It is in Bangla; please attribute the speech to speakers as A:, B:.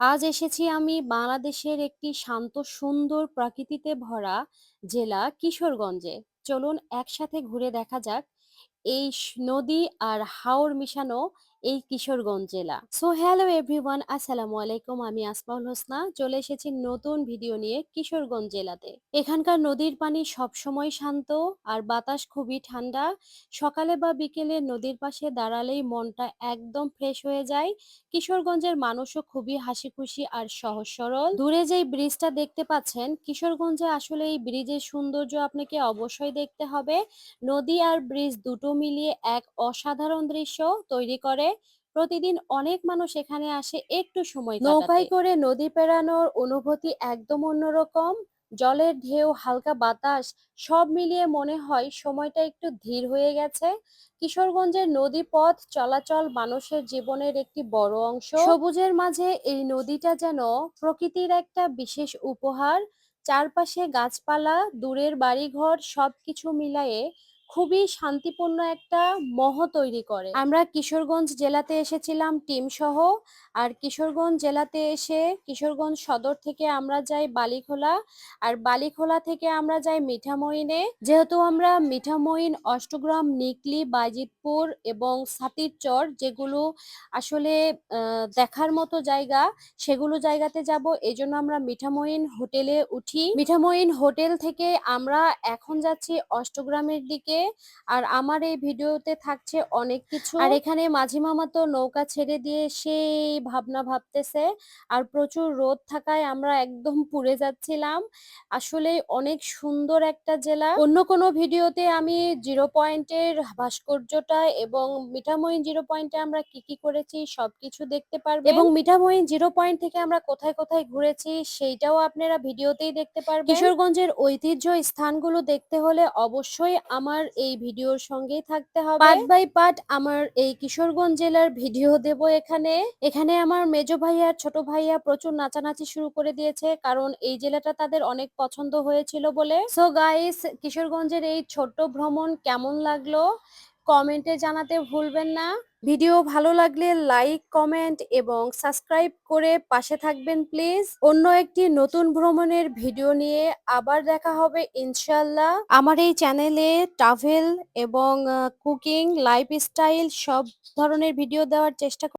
A: আজ এসেছি আমি বাংলাদেশের একটি শান্ত, সুন্দর প্রকৃতিতে ভরা জেলা কিশোরগঞ্জে। চলুন একসাথে ঘুরে দেখা যাক এই নদী আর হাওর মিশানো এই কিশোরগঞ্জ জেলা। সো হ্যালো এভরিওয়ান আসসালামু আলাইকুম। আমি আসমাউল হোসনা চলে এসেছি নতুন ভিডিও নিয়ে কিশোরগঞ্জ জেলাতে। এখানকার নদীর পানি সবসময় শান্ত আর বাতাস খুবই ঠান্ডা। সকালে বা বিকেলে নদীর পাশে দাঁড়ালেই মনটা একদম ফ্রেশ হয়ে যায়। কিশোরগঞ্জের মানুষও খুবই হাসিখুশি আর সহজ সরল। দূরে যেই ব্রিজটা দেখতে পাচ্ছেন, কিশোরগঞ্জে আসলে এই ব্রিজের সৌন্দর্য আপনাকে অবশ্যই দেখতে হবে। নদী আর ব্রিজ দুটো মিলিয়ে এক অসাধারণ দৃশ্য তৈরি করে। প্রতিদিন অনেক মানুষ এখানে আসে একটু সময়। নৌকায় করে নদী পেরানোর অনুভূতি একদম অন্যরকম। জলের ঢেউ, হালকা বাতাস সব মিলিয়ে মনে হয় সময়টা একটু ধীর হয়ে গেছে। কিশোরগঞ্জের নদীপথ চলাচল মানুষের জীবনের একটি বড় অংশ। সবুজের মাঝে এই নদীটা যেন প্রকৃতির একটা বিশেষ উপহার। চারপাশে গাছপালা, দূরের বাড়িঘর সবকিছু মিলায়ে খুবই শান্তিপূর্ণ একটা মহ তৈরি করে। আমরা কিশোরগঞ্জ জেলাতে এসেছিলাম টিম সহ। আর কিশোরগঞ্জ জেলাতে এসে কিশোরগঞ্জ সদর থেকে আমরা যাই বালিখোলা। আর বালিখোলা থেকে আমরা যাই মিঠামইনে। যেহেতু আমরা মিঠামইন, অষ্টগ্রাম, নিকলি, বাইজিতপুর এবং ছাতিরচর যেগুলো আসলে দেখার মতো জায়গা সেগুলো জায়গাতে যাব। এই জন্য আমরা মিঠামইন হোটেলে উঠি। মিঠামইন হোটেল থেকে আমরা এখন যাচ্ছি অষ্টগ্রামের দিকে। আর আমার এই ভিডিওতে থাকছে অনেক কিছু। আর এখানে মাঝি মামা তো নৌকা ছেড়ে দিয়ে সেই ভাবনা ভাবতেছে। আর প্রচুর রোদ থাকায় আমরা একদম পুড়ে যাচ্ছিলাম। আসলে অনেক সুন্দর একটা জেলা। অন্য কোনো ভিডিওতে আমি জিরো পয়েন্টের ভাস্কর্যটা এবং মিঠামইন জিরো পয়েন্টে আমরা কি, কি করেছি সবকিছু দেখতে পারবেন। এবং মিঠামইন জিরো পয়েন্ট থেকে আমরা কোথায়, কোথায় ঘুরেছি সেইটাও আপনারা ভিডিওতেই দেখতে পারবেন। কিশোরগঞ্জের ঐতিহ্য স্থানগুলো দেখতে হলে অবশ্যই আমার এই ভিডিওর সঙ্গেই থাকতে হবে। পার্ট বাই পার্ট আমার এই কিশোরগঞ্জ জেলার ভিডিও দেব এখানে। এখানে আমার মেজো ভাইয়া, ছোট ভাইয়া প্রচুর নাচানাচি শুরু করে দিয়েছে। কারণ এই জেলাটা তাদের অনেক পছন্দ হয়েছিল বলে। সো গাইস কিশোরগঞ্জের এই ছোট্ট ভ্রমণ কেমন লাগল কমেন্টে জানাতে ভুলবেন না। ভিডিও ভালো লাগলে লাইক, কমেন্ট এবং সাবস্ক্রাইব করে পাশে থাকবেন প্লিজ। অন্য একটি নতুন ভ্রমণের ভিডিও নিয়ে আবার দেখা হবে ইনশাল্লাহ। আমার এই চ্যানেলে ট্রাভেল এবং কুকিং, লাইফস্টাইল সব ধরনের ভিডিও দেওয়ার চেষ্টা